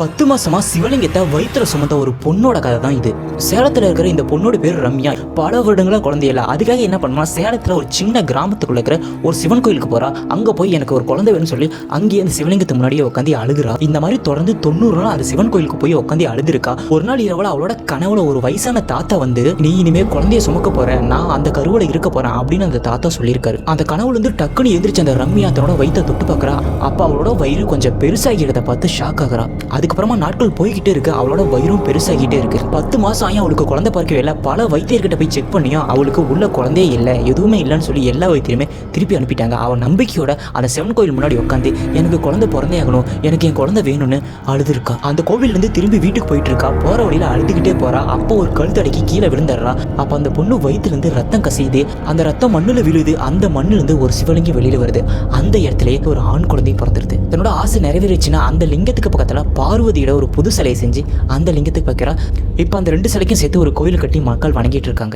பத்து மாசமா சிவலிங்கத்தை வயிற்றுல சுமந்த ஒரு பொண்ணோட கதை தான் இது. சேலத்துல இருக்கிற இந்த பொண்ணோட பேர் ரம்யா. பல வருடங்களா குழந்தை இல்லை. அதுக்காக என்ன பண்ணுவா சேலத்துல ஒரு சின்ன கிராமத்துக்குள்ள இருக்கிற ஒரு சிவன் கோயிலுக்கு போறா. அங்க போய் எனக்கு ஒரு குழந்தை வேணும்னு சொல்லி அங்கேயே அந்த சிவலிங்கத்து முன்னாடியே உட்காந்து அழுகுறா. இந்த மாதிரி தொடர்ந்து தொண்ணூறு நாள் அந்த சிவன் கோயிலுக்கு போய் உட்காந்து அழுதுருக்கா. ஒரு நாள் இரவுல அவளோட கனவுல ஒரு வயசான தாத்தா வந்து நீ இனிமே குழந்தைய சுமக்க போற. நான் அந்த கருவில இருக்க போறேன் அப்படின்னு அந்த தாத்தா சொல்லியிருக்காரு. அந்த கனவுல இருந்து டக்குன்னு எந்திரிச்சு அந்த ரம்யா தன்னோட வயிற்ற தொட்டு பார்க்கறா அப்பா அவளோட வயிறு கொஞ்சம் பெருசாகிறத பார்த்து ஷாக் ஆகுறா. அதுக்கப்புறமா நாட்கள் போய்கிட்டே இருக்கு. அவளோட வயிறும் பெருசாகிட்டே இருக்கு. பத்து மாசம் ஆயும் அவளுக்கு குழந்தை பார்க்கவே இல்லை. பல வைத்தியர்கிட்ட போய் செக் பண்ணியும் அவளுக்கு உள்ள குழந்தையே இல்லை. எதுவுமே இல்லைன்னு சொல்லி எல்லா வைத்தியருமே திருப்பி அனுப்பிட்டாங்க. அவள் நம்பிக்கையோட அந்த சிவன் கோயில் முன்னாடி உட்காந்து எனக்கு குழந்தை பிறந்தே ஆகணும். எனக்கு என் குழந்தை வேணும்னு அழுதுருக்கா. அந்த கோவில்லேருந்து திரும்பி வீட்டுக்கு போயிட்டு இருக்கா போற வழியில அழுதுகிட்டே போறா. அப்போ ஒரு கழுத்தடைக்கு கீழே விழுந்துடுறா. அப்போ அந்த பொண்ணு வயிற்றுலேருந்து ரத்தம் கசியுது. அந்த ரத்தம் மண்ணுல விழுது. அந்த மண்ணுலேருந்து ஒரு சிவலிங்கம் வெளியில வருது. அந்த இடத்துலயே ஒரு ஆண் குழந்தை பிறந்துருது. ஆசை நிறைவேறிச்சுன்னா அந்த லிங்கத்துக்கு பக்கத்துல பார்வதியோட ஒரு புது சிலையை செஞ்சு அந்த லிங்கத்துக்கு வைக்கிறா. இப்போ அந்த ரெண்டு சிலைக்கும் சேர்த்து ஒரு கோயில் கட்டி மக்கள் வணங்கிட்டு இருக்காங்க.